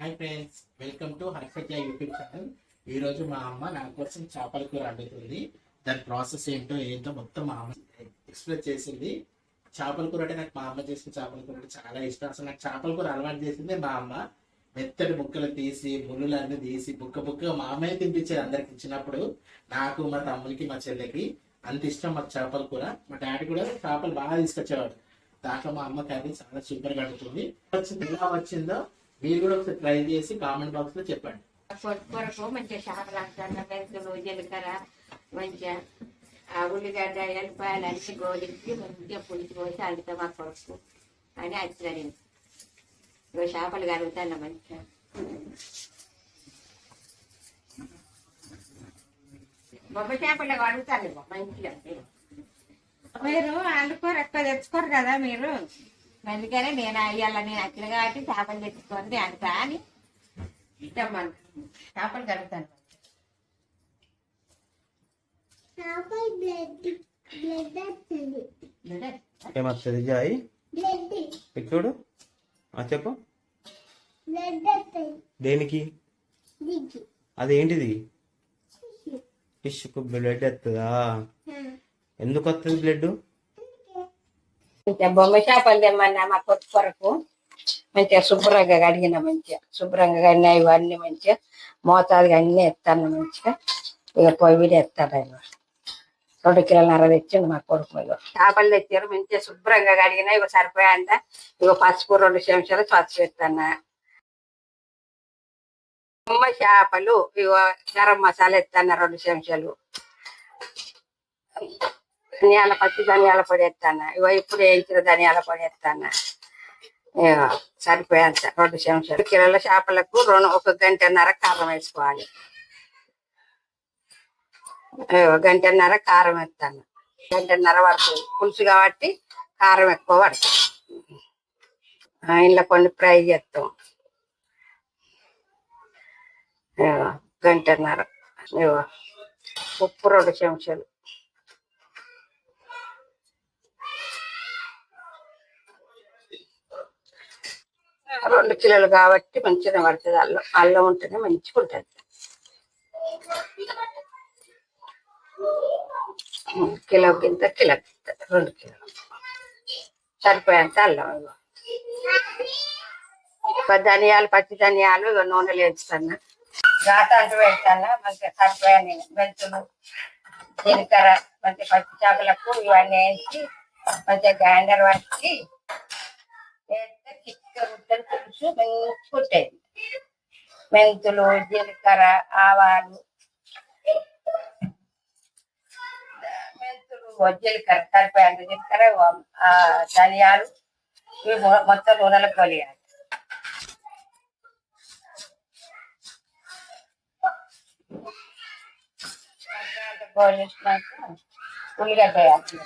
Hi friends welcome to హర్షత్య YouTube channel ఈ రోజు మా అమ్మ నా కోసం చేపల కూర వండుతుంది. దాని ప్రాసెస్ ఏంటో ఏంటో మొత్తం మా అమ్మ ఎక్స్ప్లెయిన్ చేసింది. చేపల కూర అంటే నాకు మా అమ్మ చేసిన చేపల కూర అంటే చాలా ఇష్టం. అసలు నాకు చేపల కూర అలవాటు చేసింది మా అమ్మ. మెత్తటి ముక్కలు తీసి ముళ్ళులన్నీ తీసి బుక్క బుక్క మా అమ్మాయి తినిపించేది అందరికి ఇచ్చినప్పుడు. నాకు మా తమ్ముడికి మా చెల్లెకి అంత ఇష్టం మాకు చేపల కూర. మా డాడీ కూడా చేపలు బాగా తీసుకొచ్చేవాడు దాంట్లో మా అమ్మ కర్రీ చాలా సూపర్గా ఉంటుంది వచ్చింది ఎలా వచ్చిందో మీరు కూడా ఒకసారి ట్రై చేసి కామెంట్ బాక్స్లో చెప్పండి. కొరకు మంచిగా చేపలు అంటాను మెంతులు జీలకర్ర మంచిగా ఆ ఉల్లిగడ్డ ఎల్లిపాయలు అన్ని గోలించి మంచిగా పులిసి పోసి అల్లుతా మా కొడుకు అని వచ్చిన ఇగో చేపలు కలుగుతాను మంచిగా. బొమ్మ చేపలు అడుగుతాను మంచిగా. మీరు వండుకోరు ఎక్కువ తెచ్చుకోరు కదా మీరు? అందుకనే నేను అయ్యాల నేను వచ్చిన కాబట్టి చేపలు తెచ్చుకొని అంటా అని. ఇష్టం మన చేపలు వస్తుంది. ఏమవుతుంది జాయి? బ్లడ్. చూడు. చెప్పు. దేనికి? అదేంటిది? ఫిష్కు బ్లడ్ వస్తుందా? ఎందుకు వస్తుంది బ్లడ్? మంచిగా బొమ్మ చేపలు తెమ్మన్నా మా కొత్త కొరకు. మంచిగా శుభ్రంగా కడిగిన మంచిగా. శుభ్రంగా కడిగిన ఇవన్నీ మంచిగా మోతాదుగా అన్ని ఎత్తాను మంచిగా. ఇక పొయ్యి ఎత్తాను ఆయన. రెండు కిలోన్నర తెచ్చిండు మా కొడుకు చేపలు తెచ్చారు మంచిగా శుభ్రంగా కడిగిన. ఇక సరిపోయాంట ఇక పసుపు రెండు చెంచాలు పసుపు ఎత్తాను బొమ్మ చేపలు ఇగో గరం మసాలా ఎత్తాను రెండు చెంచాలు. ధనియాల పచ్చి ధనియాల పొడి ఎత్తాను. ఇవో ఇప్పుడు వేయించిన ధనియాల పొడి ఎత్తాను. ఇగో సరిపోయేంత రెండు చెంచాలు. కిలోల చేపలకు రెండు ఒక గంటన్నర కారం వేసుకోవాలి. గంటన్నర కారం వేస్తాను గంటన్నర పడుతుంది పులుసు కాబట్టి కారం ఎక్కువ పడుతుంది ఇంట్లో కొన్ని ఫ్రై చేస్తాం. గంటన్నర. ఉప్పు రెండు చెంచాలు. రెండు కిలోలు కాబట్టి మంచిగా పడుతుంది. అల్లం అల్లం ఉంటేనే మంచిగా ఉంటుంది కిలో కింద కిలో కింద రెండు కిలోలు. సరిపోయేంత అల్లం ఇగో. ధనియాలు పచ్చి ధనియాలు నూనెలు వేస్తాను గాత అంటూ పెడతాను మంచిగా సరిపోయా నేను మెంతులు జీలకర్ర మంచి పచ్చి చేపలకు ఇవన్నీ వేసి మంచిగా గ్రైండర్ పట్టి వేస్తే చిక్కు ముద్దలు పులుసు మంచి ఉంటుంది మెంతులు జీలకర్ర ఆవాలు మెంతులు జీలకర్ర సరిపోయేంత జీలకర్ర ధనియాలు ఇవి మొత్తం నూనెలో కొలియాలి ఉల్లిగడ్డ వేయాలి.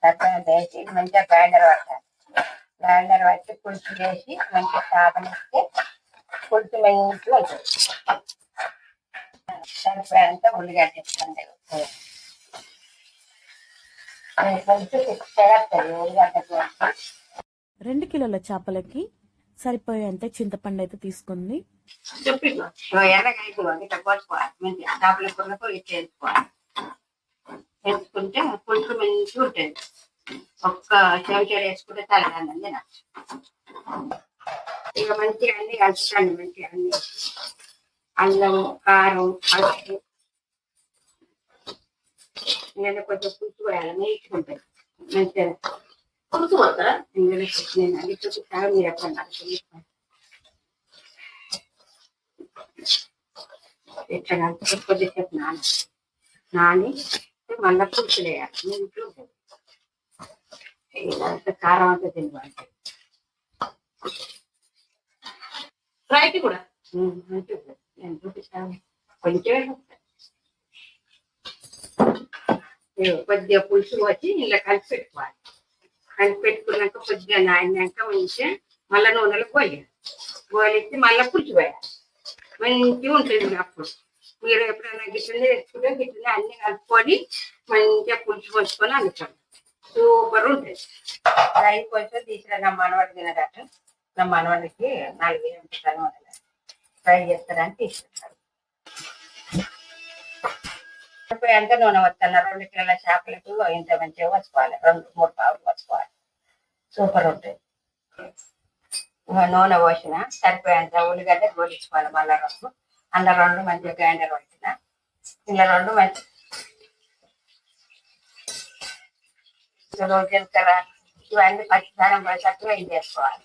సరిపోయినంత వేసి మంచిగా గ్రైండర్ పట్టాలి. గ్రైండర్ పట్టి పులుసు వేసి మంచిగా శాతం ఇస్తే పులుసు మంచిగా ఉంటుంది సరిపోయేంత ఉల్లిగడ్డ ఇస్తుంది పులుసు చిక్కగా వస్తుంది ఉల్లిగడ్డ రెండు కిలోల చేపలకి సరిపోయేంత చింతపండు అయితే తీసుకుంది. చెప్పి ఎర్రగా అయిపోవాలి ఇట్లా కోసుకోవాలి మంచిగా చేపల కూరకు ఇట్లా వేసుకోవాలి. వేసుకుంటే పులుసు మంచిగా ఉంటుంది ఒక్క చెంచా వేసుకుంటే తలదండి ఇక మంచిగా అన్ని కలుపుతాను మంచిగా అన్ని అల్లం కారం పసుపు నేను కొంచెం పులుసు పోయాలి నేర్చుకుంటాను మంచిగా పులుసు పోతారా ఇందులో నేను అది చూపిస్తాను మీరు ఎక్కడ ఎట్లా కలిపి కొద్దిసేపు నాని నాని మళ్ళా పులుసు వేయాలి మీ ఇంట్లో ఉంటుంది. ఇదంతా కారం అంతా తినవాలి ఫ్రైకి కూడా? ఉమ్, నేను చూపిస్తాను కొంచెమే కొద్దిగా పులుసు వచ్చి ఇలా కలిపి పెట్టుకోవాలి. కలిపి పెట్టుకున్నాక కొద్దిగా నానినాక మంచిగా మళ్ళా నూనెలో పోయాలి పోలిచ్చి మళ్ళీ పులుసు పోయాలి. మంచిగా ఉంటుంది అప్పుడు. మీరు ఎప్పుడైనా గిట్లనే తెచ్చుకుంటే గిట్లనే అన్ని కలుపుకొని మంచిగా పులుసు పోసుకొని అనుకోండి సూపర్ ఉంటుంది రైస్ కొంచెం తీసుకురా మనవాడు తినదట. నా మనవాడికి నాలుగు వేలు ఉంటాను ఫ్రై చేస్తారని తీసుకుంటారు ఇప్పుడు ఎంత నూనె వస్తాను రెండు కిలోల చేపలకు ఇంత మంచిగా వచ్చుకోవాలి రెండు మూడు పావులు వచ్చుకోవాలి సూపర్ ఉంటుంది ఇంకా నూనె పోసిన సరిపోయేంత ఉల్లిగడ్డ గోలించుకోవాలి మళ్ళా రెండు. అందులో రెండు మంచిగా గ్రైండర్ పట్టిన ఇలా రెండు మంచి జీలకర్ర ఇవన్నీ పచ్చిదానం పడేటట్టుగా ఇది చేసుకోవాలి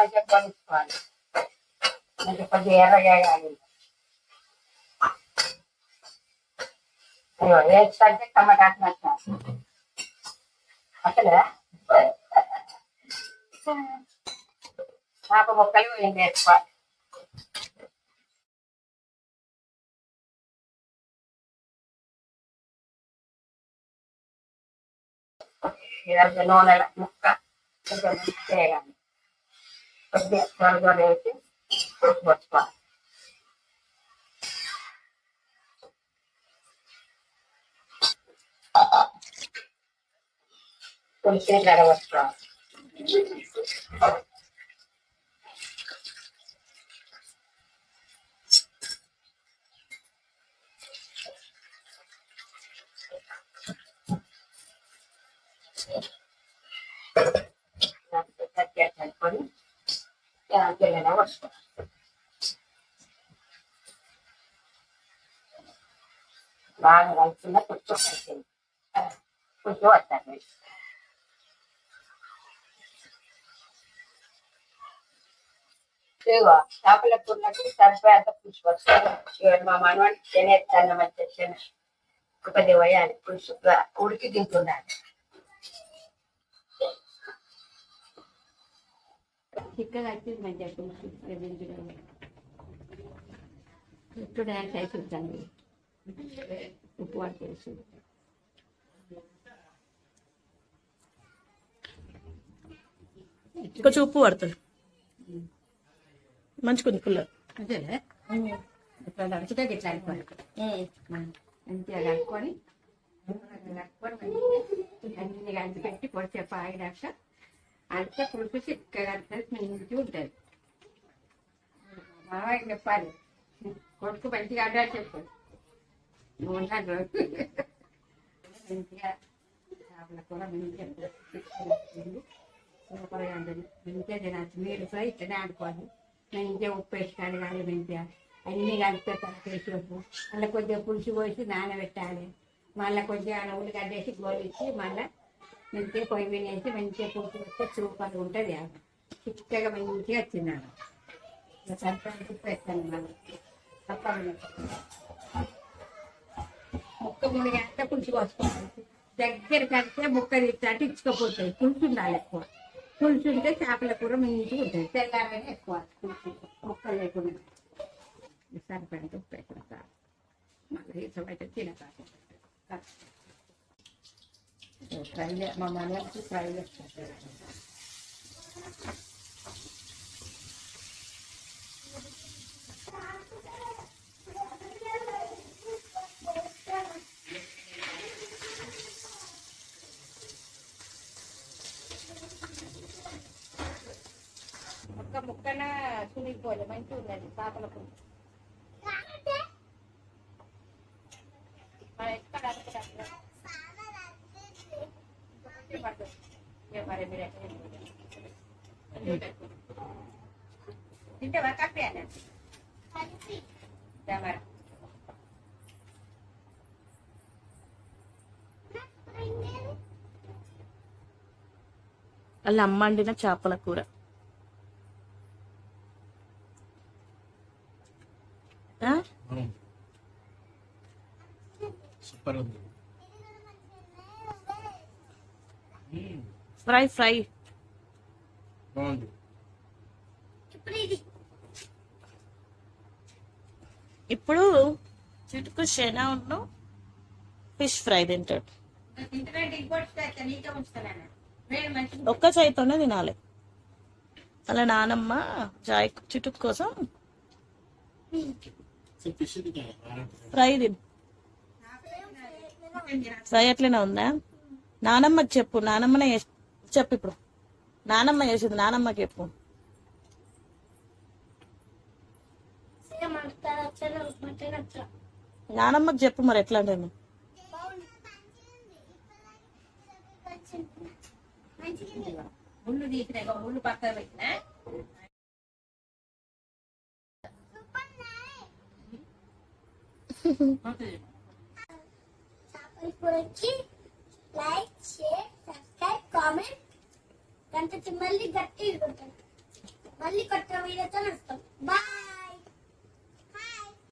మంచిగా కొనుక్కోవాలి మంచిగా కొద్దిగా ఎర్రగా కావాలి అయ్యో వేస్తే టమాటా నచ్చాను అసలే చేప ముక్కలు ఏం వేసుకోవాలి ఇదంతా నూనెల ముక్క కొంచెం వేయాలి కొద్దిగా త్వరగా వేసి పట్టుకోవాలి కొంచెం గడవచ్చుకోవాలి కలుపుకొని తెల్లగా వస్తుంది బాగా కలుపుకున్న కొంచెం కలిసింది? కొంచెం వస్తాను ఇదిగో చేపల కూరలకు సరిపోయేంత పులుసు వస్తుంది. మా మనవాడికి తినేస్తాను మంచి తిన కొద్ది పోయాలి పులుసు. ఉడికి తింటున్నాను. చిక్కగా వచ్చింది మంచిగా పులుసు దించడం ఇప్పుడు డాన్స్ అయిపోతుంది ఉప్పు పట్టేసి కొంచెం ఉప్పు పడుతుంది మంచిగుంది పుల్ల. అంతేలే ఇట్లా నడుచుతే ఇట్లా అనుకోవాలి మంచిగా కలుపుకొని అన్ని కలిపి పెట్టి పొడిసేపు ఆగినాక అంత పులుసు చిక్కగా కలుపుతుంది ఉంటుంది. చెప్పాలి? కొడుకు మంచిగా అడ్డా చెప్పాడు నువ్వు ఉన్నాడు మంచిగా చేపల కూర మంచిగా సూపర్గా ఉంటుంది మంచిగా తినచ్చు మీరు ఫ్రై ఇట్లనే ఆడుకోవాలి. మంచిగా ఉప్పు వేసుకోవాలి కానీ మంచిగా. అన్ని కలిపి కలిపేసి ఉప్పు. మళ్ళీ కొద్దిగా పులుసు పోసి నానబెట్టాలి. మళ్ళీ కొద్దిగా ఉల్లిగడ్డ వేసి గోలిచ్చి మళ్ళీ మంచిగా పొయ్యి మీద వేసి మంచిగా పులుసు వస్తే సూపర్గా ఉంటుంది చిక్కగా మంచిగా వచ్చినాడు సరిపడి ఉప్పు వేస్తాను మళ్ళీ తప్పకుండా. ముక్క మూడు గంట పులుసు దగ్గర కడితే ముక్క తీసినట్టు ఇచ్చుకపోతాయి. పులుసు ఉండాలి ఎక్కువ. పులుసు ఉంటే చేపల కూర మంచిగా ఉంటుంది. తెల్లారనే ఎక్కువ పులుసు ముక్క లేకుండా. సరిపడి ఉప్పు వేసిన మళ్ళీ ఇష్టమైతే తినకాదు ఫ్రై మా మనకి ఫ్రై చేస్తారు ఒక్క ముక్కన సునిపోలే మంచిగా ఉన్నది చేపల పులుసు మరి ఎక్కడ అనుకున్నట్లు ఇంకొకటి పడుతుంది. ఇక మరి మీరు ఎక్కడ తింటావా కాఫీ అన్న మరి వాళ్ళ అమ్మ వండిన చేపల కూర ఆ? సూపర్ ఉంది ఫ్రై ఫ్రై. బాగుంది. ఇప్పుడు చిటుకు శనా ఉన్ను ఫిష్ ఫ్రై తింటాడు. ఒక్క చేతితోనే తినాలి. అలా నానమ్మ చాయ్ చిటుకు కోసం ఫిష్ ఫ్రై తిను. ఫ్రై అట్లనే ఉందా? నానమ్మకి చెప్పు. నానమ్మనే చెప్పు ఇప్పుడు. నానమ్మ చేసింది నానమ్మకి చెప్పు. నానమ్మకి చెప్పు మరి ఎట్లా అంటే మంచిగా ముళ్ళు తీసిన ముళ్ళు పక్కన పెట్టినా. చేపల కూరకి లైక్ షేర్ సబ్స్క్రైబ్ గంట మళ్ళీ గట్టి కొట్టండి మళ్ళీ కొట్టడం వీడియోతో వస్తాం బాయ్.